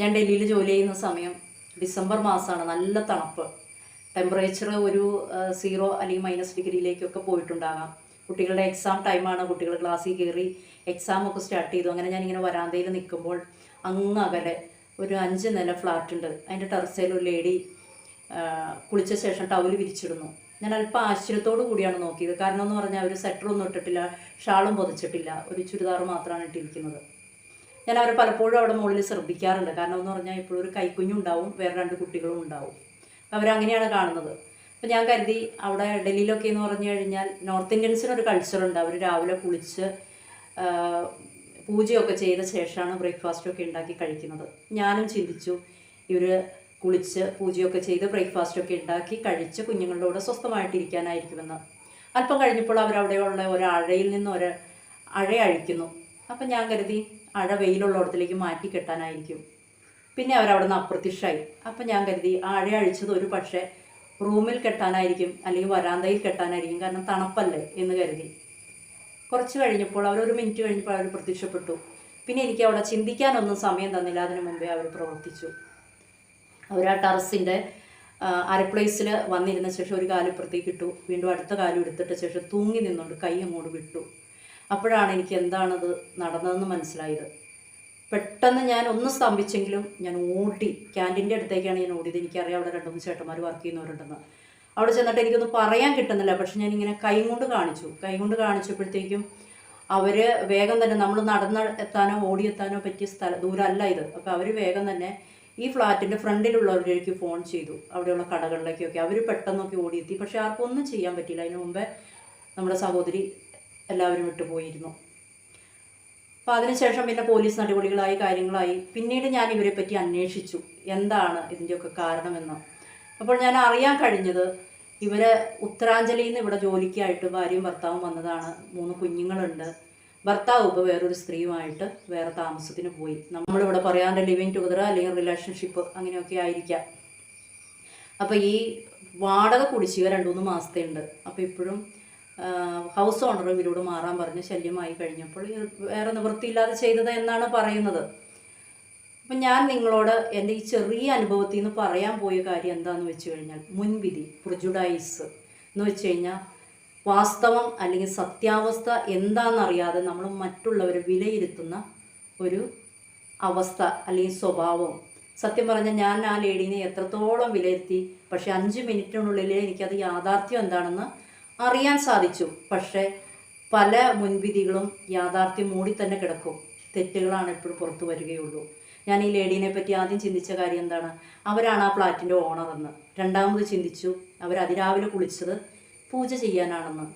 ഞാൻ ഡൽഹിയിൽ ജോലി ചെയ്യുന്ന സമയം ഡിസംബർ മാസമാണ് നല്ല തണുപ്പ്. ടെമ്പറേച്ചർ ഒരു സീറോ അല്ലെങ്കിൽ മൈനസ് ഡിഗ്രിയിലേക്കൊക്കെ പോയിട്ടുണ്ടാകാം. കുട്ടികളുടെ എക്സാം ടൈമാണ് കുട്ടികൾ ക്ലാസ്സിൽ കയറി എക്സാം ഒക്കെ സ്റ്റാർട്ട് ചെയ്തു. അങ്ങനെ ഞാനിങ്ങനെ വരാന്തയിൽ നിൽക്കുമ്പോൾ അങ്ങ് അകലെ ഒരു അഞ്ച് നില ഫ്ലാറ്റ് ഉണ്ട്. അതിന്റെ ടെറസയിൽ ഒരു ലേഡി കുളിച്ച ശേഷം ടവൽ വിരിച്ചിടുന്നു. ഞാൻ അല്പം ആശ്ചര്യത്തോടു കൂടിയാണ് നോക്കിയത്. കാരണം എന്ന് പറഞ്ഞാൽ അവർ സെറ്ററൊന്നും ഇട്ടിട്ടില്ല ഷാളും പൊതിച്ചിട്ടില്ല. ഒരു ചുരിദാർ മാത്രമാണ് ഇട്ടിരിക്കുന്നത്. ഞാൻ അവരെ പലപ്പോഴും അവിടെ മുകളിൽ ശ്രദ്ധിക്കാറുണ്ട്. കാരണം എന്ന് പറഞ്ഞാൽ ഇപ്പോഴും ഒരു കൈക്കുഞ്ഞും ഉണ്ടാവും വേറെ രണ്ട് കുട്ടികളും ഉണ്ടാവും. അവരങ്ങനെയാണ് കാണുന്നത്. അപ്പം ഞാൻ കരുതി അവിടെ ഡൽഹിയിലൊക്കെ എന്ന് പറഞ്ഞു കഴിഞ്ഞാൽ നോർത്ത് ഇന്ത്യൻസിനൊരു കൾച്ചറുണ്ട്. അവർ രാവിലെ കുളിച്ച് പൂജയൊക്കെ ചെയ്ത ശേഷമാണ് ബ്രേക്ക്ഫാസ്റ്റൊക്കെ ഉണ്ടാക്കി കഴിക്കുന്നത്. ഞാനും ചിന്തിച്ചു ഇവർ കുളിച്ച് പൂജയൊക്കെ ചെയ്ത് ബ്രേക്ക്ഫാസ്റ്റൊക്കെ ഉണ്ടാക്കി കഴിച്ച് കുഞ്ഞുങ്ങളുടെ കൂടെ സ്വസ്ഥമായിട്ടിരിക്കാനായിരിക്കുമെന്ന്. അല്പം കഴിഞ്ഞപ്പോൾ അവരവിടെയുള്ള ഒരു അഴയിൽ നിന്ന് ഒരു അഴ അഴിക്കുന്നു അപ്പം ഞാൻ കരുതി അഴ വെയിലുള്ളിടത്തിലേക്ക് മാറ്റി കെട്ടാനായിരിക്കും. പിന്നെ അവരവിടെ നിന്ന് അപ്രത്യക്ഷമായി അപ്പം ഞാൻ കരുതി ആ അഴ അഴിച്ചത് ഒരു പക്ഷേ റൂമിൽ കെട്ടാനായിരിക്കും അല്ലെങ്കിൽ വരാന്തയിൽ കെട്ടാനായിരിക്കും കാരണം തണുപ്പല്ലേ എന്ന് കരുതി. കുറച്ച് കഴിഞ്ഞപ്പോൾ അവർ ഒരു മിനിറ്റ് കഴിഞ്ഞപ്പോൾ അവർ പ്രത്യക്ഷപ്പെട്ടു. പിന്നെ എനിക്ക് അവിടെ ചിന്തിക്കാനൊന്നും സമയം തന്നില്ല. അതിനു മുമ്പേ അവർ പ്രവർത്തിച്ചു. അവർ ആ ടെറസിന്റെ അരപ്ലേസിൽ വന്നിരുന്ന ശേഷം ഒരു കാലിപ്പുറത്തേക്ക് ഇട്ടു. വീണ്ടും അടുത്ത കാലം എടുത്തിട്ട ശേഷം തൂങ്ങി നിന്നുകൊണ്ട് കൈ അങ്ങോട്ട് വിട്ടു. അപ്പോഴാണ് എനിക്ക് എന്താണത് നടന്നതെന്ന് മനസ്സിലായത്. പെട്ടെന്ന് ഞാൻ ഒന്ന് സ്തംഭിച്ചെങ്കിലും ഞാൻ ഓടി ക്യാന്റീന്റെ അടുത്തേക്കാണ് ഞാൻ ഓടിയത്. എനിക്കറിയാം അവിടെ രണ്ട് മൂന്ന് ചേട്ടന്മാർ വർക്ക് ചെയ്യുന്നവരുണ്ടെന്ന്. അവിടെ ചെന്നിട്ട് എനിക്കൊന്നും പറയാൻ കിട്ടുന്നില്ല. പക്ഷെ ഞാൻ ഇങ്ങനെ കൈ കൊണ്ട് കാണിച്ചു. കൈ കൊണ്ട് കാണിച്ചപ്പോഴത്തേക്കും അവർ വേഗം തന്നെ നമ്മൾ നടന്ന് എത്താനോ ഓടിയെത്താനോ പറ്റിയ സ്ഥലം ദൂരമല്ല ഇത്. അപ്പോൾ അവർ വേഗം തന്നെ ഈ ഫ്ലാറ്റിന്റെ ഫ്രണ്ടിലുള്ളവരിലേക്ക് ഫോൺ ചെയ്തു. അവിടെയുള്ള കടകളിലേക്കൊക്കെ. അവർ പെട്ടെന്നൊക്കെ ഓടിയെത്തി. പക്ഷെ ആർക്കും ഒന്നും ചെയ്യാൻ പറ്റിയില്ല. അതിന് മുമ്പേ നമ്മുടെ സഹോദരി എല്ലാവരും വിട്ടുപോയിരുന്നു. അപ്പോൾ അതിനുശേഷം പിന്നെ പോലീസ് നടപടികളായി കാര്യങ്ങളായി. പിന്നീട് ഞാൻ ഇവരെ പറ്റി അന്വേഷിച്ചു. എന്താണ് ഇതിന്റെയൊക്കെ കാരണമെന്ന്. അപ്പോൾ ഞാൻ അറിയാൻ കഴിഞ്ഞത് ഇവർ ഉത്തരാഞ്ജലിയിൽ നിന്ന് ഇവിടെ ജോലിക്കായിട്ട് ഭാര്യയും ഭർത്താവും വന്നതാണ്. മൂന്ന് കുഞ്ഞുങ്ങളുണ്ട്. ഭർത്താവ് ഇപ്പോൾ വേറൊരു സ്ത്രീയുമായിട്ട് വേറെ താമസത്തിന് പോയി. നമ്മളിവിടെ പറയാണ്ട് ലിവിങ് ടുഗദർ അല്ലെങ്കിൽ റിലേഷൻഷിപ്പ് അങ്ങനെയൊക്കെ ആയിരിക്കാം. അപ്പോൾ ഈ വാടക കുടിശ്ശിക രണ്ട് മൂന്ന് മാസത്തെ ഉണ്ട്. അപ്പോൾ ഇപ്പോഴും ഹൗസ് ഓണർ ഇവരോട് മാറാൻ പറഞ്ഞ് ശല്യമായി കഴിഞ്ഞപ്പോൾ വേറെ നിവൃത്തിയില്ലാതെ ചെയ്തത് എന്നാണ് പറയുന്നത്. അപ്പം ഞാൻ നിങ്ങളോട് എന്റെ ഈ ചെറിയ അനുഭവത്തിൽ നിന്ന് പറയാൻ പോയ കാര്യം എന്താണെന്ന് വെച്ച് കഴിഞ്ഞാൽ മുൻവിധി പ്രിജുഡൈസ് എന്ന് വെച്ച് കഴിഞ്ഞാൽ വാസ്തവം അല്ലെങ്കിൽ സത്യാവസ്ഥ എന്താണെന്നറിയാതെ നമ്മൾ മറ്റുള്ളവരെ വിലയിരുത്തുന്ന ഒരു അവസ്ഥ അല്ലെങ്കിൽ സ്വഭാവം. സത്യം പറഞ്ഞാൽ ഞാൻ ആ ലേഡീനെ എത്രത്തോളം വിലയിരുത്തി പക്ഷെ അഞ്ച് മിനിറ്റിനുള്ളിൽ എനിക്കത് യാഥാർത്ഥ്യം എന്താണെന്ന് അറിയാൻ സാധിച്ചു. പക്ഷേ പല മുൻവിധികളും യാഥാർത്ഥ്യം മൂടി തന്നെ കിടക്കും. തെറ്റുകളാണ് എപ്പോഴും പുറത്തു വരികയുള്ളൂ. ഞാൻ ഈ ലേഡീനെ പറ്റി ആദ്യം ചിന്തിച്ച കാര്യം എന്താണ്? അവരാണ് ആ ഫ്ലാറ്റിന്റെ ഓണർ എന്ന്. രണ്ടാമത് ചിന്തിച്ചു അവർ അതിരാവിലെ കുളിച്ചത് പൂജ ചെയ്യാനാണെന്ന്.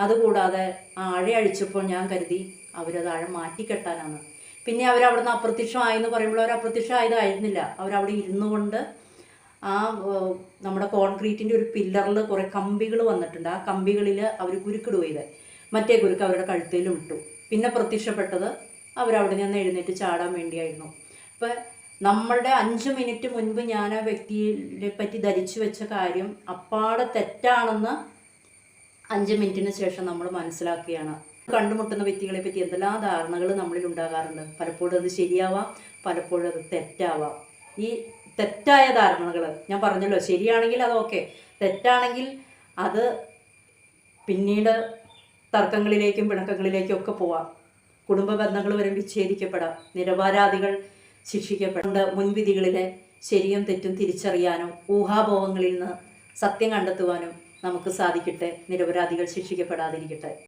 അതുകൂടാതെ ആ അഴ അഴിച്ചപ്പോൾ ഞാൻ കരുതി അവരത് അഴ മാറ്റിക്കെട്ടാനാണ്. പിന്നെ അവരവിടുന്ന് അപ്രത്യക്ഷമായെന്ന് പറയുമ്പോൾ അവർ അപ്രത്യക്ഷമായതായിരുന്നില്ല അവരവിടെ ഇരുന്നു കൊണ്ട് ആ നമ്മുടെ കോൺക്രീറ്റിന്റെ ഒരു പില്ലറിൽ കുറേ കമ്പികൾ വന്നിട്ടുണ്ട്. ആ കമ്പികളിൽ അവർ കുരുക്കിടുക ചെയ്ത്. മറ്റേ കുരുക്ക് അവരുടെ കഴുത്തിലും ഇട്ടു. പിന്നെ പ്രത്യക്ഷപ്പെട്ടത് അവരവിടെ നിന്ന് എഴുന്നേറ്റ് ചാടാൻ വേണ്ടിയായിരുന്നു. അപ്പം നമ്മളുടെ അഞ്ച് മിനിറ്റ് മുൻപ് ഞാൻ ആ വ്യക്തിയെ പറ്റി ധരിച്ചു വെച്ച കാര്യം അപ്പാടെ തെറ്റാണെന്ന് അഞ്ച് മിനിറ്റിന് ശേഷം നമ്മൾ മനസ്സിലാക്കുകയാണ്. കണ്ടുമുട്ടുന്ന വ്യക്തികളെ പറ്റി എന്തെല്ലാം ധാരണകൾ നമ്മളിൽ ഉണ്ടാകാറുണ്ട്? പലപ്പോഴും അത് ശരിയാവാം പലപ്പോഴും അത് തെറ്റാവാം. ഈ തെറ്റായ ധാരണകൾ ഞാൻ പറഞ്ഞല്ലോ ശരിയാണെങ്കിൽ അതൊക്കെ തെറ്റാണെങ്കിൽ അത് പിന്നീട് തർക്കങ്ങളിലേക്കും പിണക്കങ്ങളിലേക്കും ഒക്കെ പോവാം. കുടുംബ ബന്ധങ്ങൾ വരെ വിച്ഛേദിക്കപ്പെടാം. നിരപരാധികൾ ശിക്ഷിക്കപ്പെടേണ്ട മുൻവിധികളിലെ ശരിയും തെറ്റും തിരിച്ചറിയാനും ഊഹാഭോഗങ്ങളിൽ നിന്ന് സത്യം കണ്ടെത്തുവാനും നമുക്ക് സാധിക്കട്ടെ. നിരപരാധികൾ ശിക്ഷിക്കപ്പെടാതിരിക്കട്ടെ.